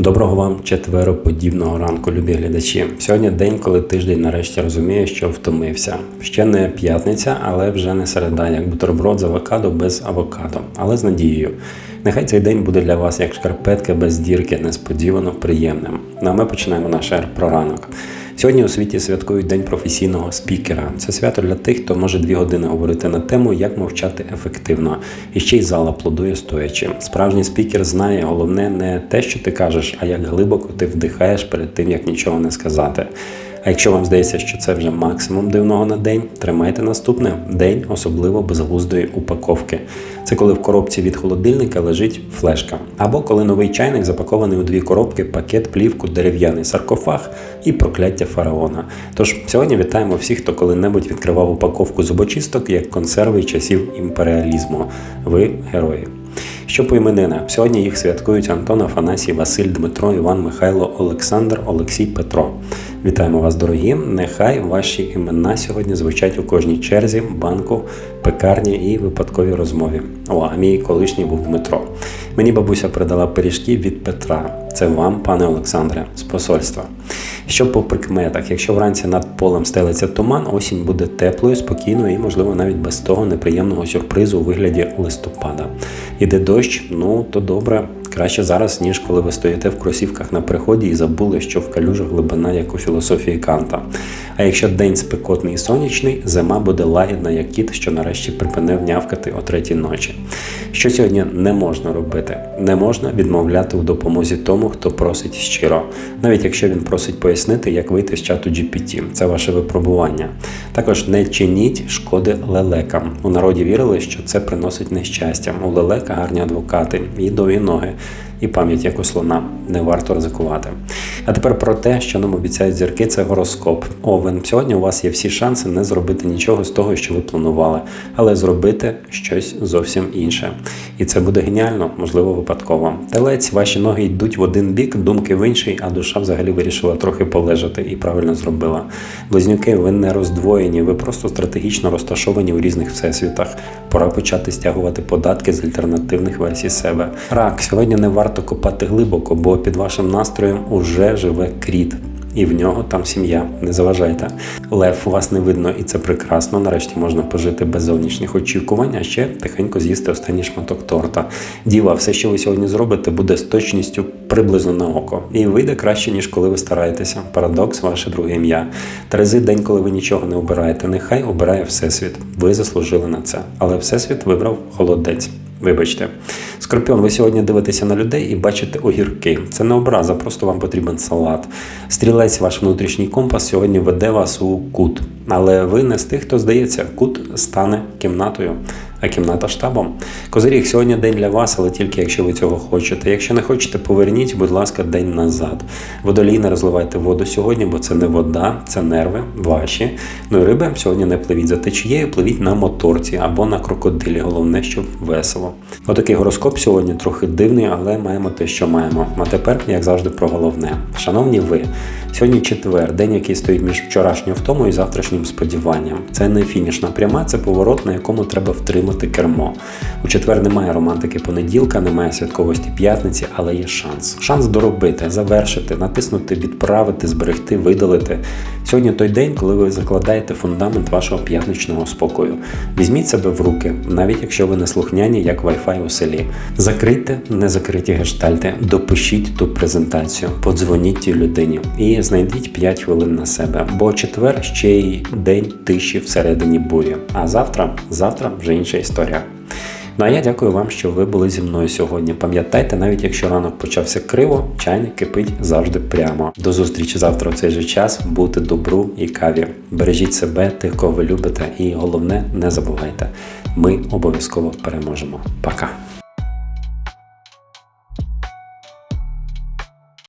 Доброго вам четвероподібного ранку, любі глядачі. Сьогодні день, коли тиждень нарешті розуміє, що втомився. Ще не п'ятниця, але вже не середа, як бутерброд з авокадо без авокадо, але з надією. Нехай цей день буде для вас як шкарпетка без дірки, несподівано приємним. Ну а ми починаємо наш ранок. Сьогодні у світі святкують День професійного спікера. Це свято для тих, хто може дві години говорити на тему, як мовчати ефективно. І ще й зал аплодує стоячи. Справжній спікер знає головне не те, що ти кажеш, а як глибоко ти вдихаєш перед тим, як нічого не сказати. А якщо вам здається, що це вже максимум дивного на день, тримайте наступне день, особливо безглуздої упаковки. Це коли в коробці від холодильника лежить флешка, або коли новий чайник запакований у дві коробки, пакет, плівку, дерев'яний саркофаг і прокляття фараона. Тож сьогодні вітаємо всіх, хто коли-небудь відкривав упаковку зубочисток як консерви часів імперіалізму. Ви герої. Що по іменинам? Сьогодні їх святкують Антон Афанасій, Василь, Дмитро, Іван, Михайло, Олександр, Олексій, Петро. Вітаємо вас, дорогі! Нехай ваші імена сьогодні звучать у кожній черзі, банку, пекарні і випадковій розмові. О, а мій колишній був Дмитро. Мені бабуся передала пиріжки від Петра. Це вам, пане Олександре, з посольства. Що по прикметах, якщо вранці над полем стелиться туман, осінь буде теплою, спокійною і, можливо, навіть без того неприємного сюрпризу у вигляді листопада. Іде дощ, ну то добре. Краще зараз, ніж коли ви стоїте в кросівках на приході і забули, що в калюжах глибина, як у філософії Канта. А якщо день спекотний і сонячний, зима буде лагідна, як кіт, що нарешті припинив нявкати о третій ночі. Що сьогодні не можна робити? Не можна відмовляти у допомозі тому, хто просить щиро, навіть якщо він просить пояснити, як вийти з чату GPT. Це ваше випробування. Також не чиніть шкоди лелекам. У народі вірили, що це приносить нещастя. У лелека гарні адвокати і довгі ноги. І пам'ять як у слона не варто ризикувати. А тепер про те, що нам обіцяють зірки, це гороскоп. Овен. Сьогодні у вас є всі шанси не зробити нічого з того, що ви планували, але зробити щось зовсім інше. І це буде геніально, можливо, випадково. Телець, ваші ноги йдуть в один бік, думки в інший, а душа взагалі вирішила трохи полежати і правильно зробила. Близнюки, ви не роздвоєні, ви просто стратегічно розташовані у різних всесвітах. Пора почати стягувати податки з альтернативних версій себе. Рак, сьогодні не варто копати глибоко, бо під вашим настроєм уже живе кріт. І в нього там сім'я, не заважайте. Лев у вас не видно, і це прекрасно. Нарешті можна пожити без зовнішніх очікувань, а ще тихенько з'їсти останній шматок торта. Діва, все, що ви сьогодні зробите, буде з точністю приблизно на око. І вийде краще, ніж коли ви стараєтеся. Парадокс, ваше друге ім'я. Терези день, коли ви нічого не обираєте. Нехай обирає всесвіт. Ви заслужили на це. Але всесвіт вибрав холодець. Вибачте, Скорпіон, ви сьогодні дивитеся на людей і бачите огірки. Це не образа, просто вам потрібен салат. Стрілець, ваш внутрішній компас сьогодні веде вас у кут. Але ви не з тих, хто здається, кут стане кімнатою, а кімната штабом. Козиріг, сьогодні день для вас, але тільки якщо ви цього хочете. Якщо не хочете, поверніть, будь ласка, день назад. Водолій, не розливайте воду сьогодні, бо це не вода, це нерви ваші. Ну і риби сьогодні не пливіть за течією, пливіть на моторці або на крокодилі. Головне, щоб весело. Отакий гороскоп сьогодні трохи дивний, але маємо те, що маємо. А тепер, як завжди, про головне. Шановні ви, сьогодні четвер, день, який стоїть між вчорашньою втомою і завтрашнім сподіванням. Це не фінішна пряма, це поворот, на якому треба втримати кермо. У четвер немає романтики понеділка, немає святковості п'ятниці, але є шанс. Шанс доробити, завершити, натиснути, відправити, зберегти, видалити. Сьогодні той день, коли ви закладаєте фундамент вашого п'ятничного спокою. Візьміть себе в руки, навіть якщо ви не слухняні, як Wi-Fi у селі. Закрийте незакриті гештальти, допишіть ту презентацію, подзвоніть тій людині і знайдіть 5 хвилин на себе. Бо четвер ще й день тиші всередині бурі. А завтра, завтра вже інша історія. Ну а я дякую вам, що ви були зі мною сьогодні. Пам'ятайте, навіть якщо ранок почався криво, чайник кипить завжди прямо. До зустрічі завтра в цей же час. Бути добру і каві. Бережіть себе, тих, кого ви любите, і головне, не забувайте, ми обов'язково переможемо. Пока.